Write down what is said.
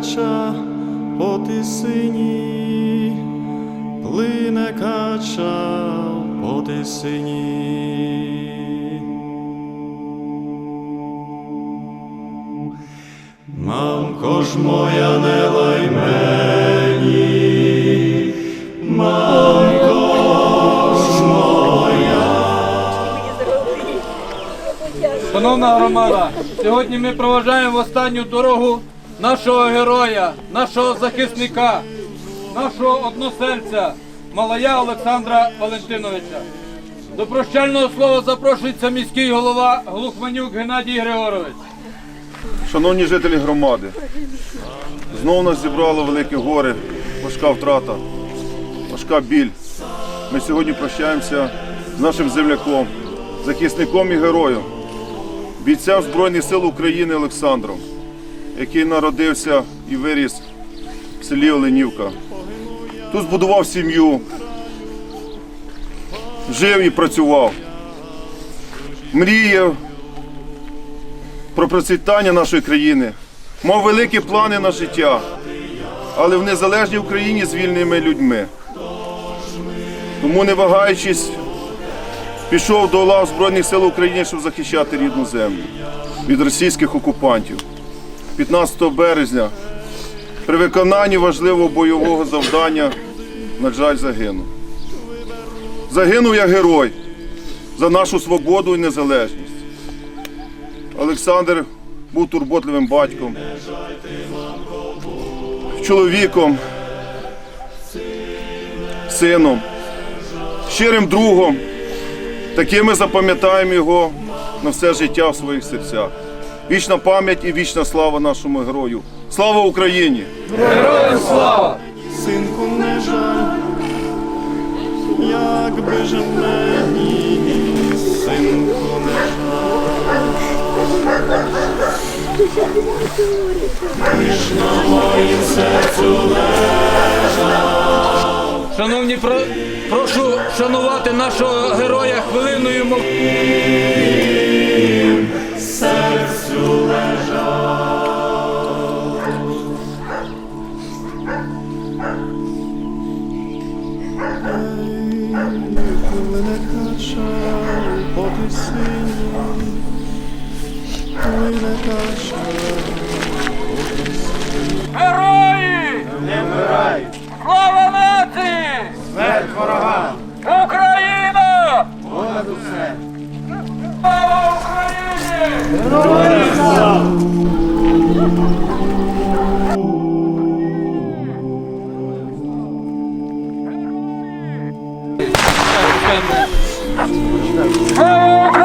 кача по тисині, плине кача по тисині. Мамко ж моя, не лай мені, мамко ж моя. Шановна громада, сьогодні ми проважаємо останню дорогу нашого героя, нашого захисника, нашого односельця, Малая Олександра Валентиновича. До прощального слова запрошується міський голова Глухманюк Геннадій Григорович. Шановні жителі громади, знову нас зібрало велике горе, важка втрата, важка біль. Ми сьогодні прощаємося з нашим земляком, захисником і героєм, бійцем Збройних сил України Олександром, який народився і виріс в селі Оленівка. Тут збудував сім'ю, жив і працював, мріяв про процвітання нашої країни, мав великі плани на життя, але в незалежній Україні з вільними людьми. Тому, не вагаючись, пішов до лав Збройних сил України, щоб захищати рідну землю від російських окупантів. 15 березня при виконанні важливого бойового завдання, на жаль, загинув. Загинув як герой за нашу свободу і незалежність. Олександр був турботливим батьком, чоловіком, сином, щирим другом. Таким ми запам'ятаємо його на все життя в своїх серцях. Вічна пам'ять і вічна слава нашому герою. Слава Україні! Героям слава! Синку, не жаль, як би же мені, синку, не жаль. Ти ж на моїм серцю Шановні, про- прошу шанувати нашого героя хвилиною мовчання. Мене качав по мене качав по. Герої! Не вмирай! Слава нації! Смерть ворогам! Україна! Понад усе! Слава Україні! はい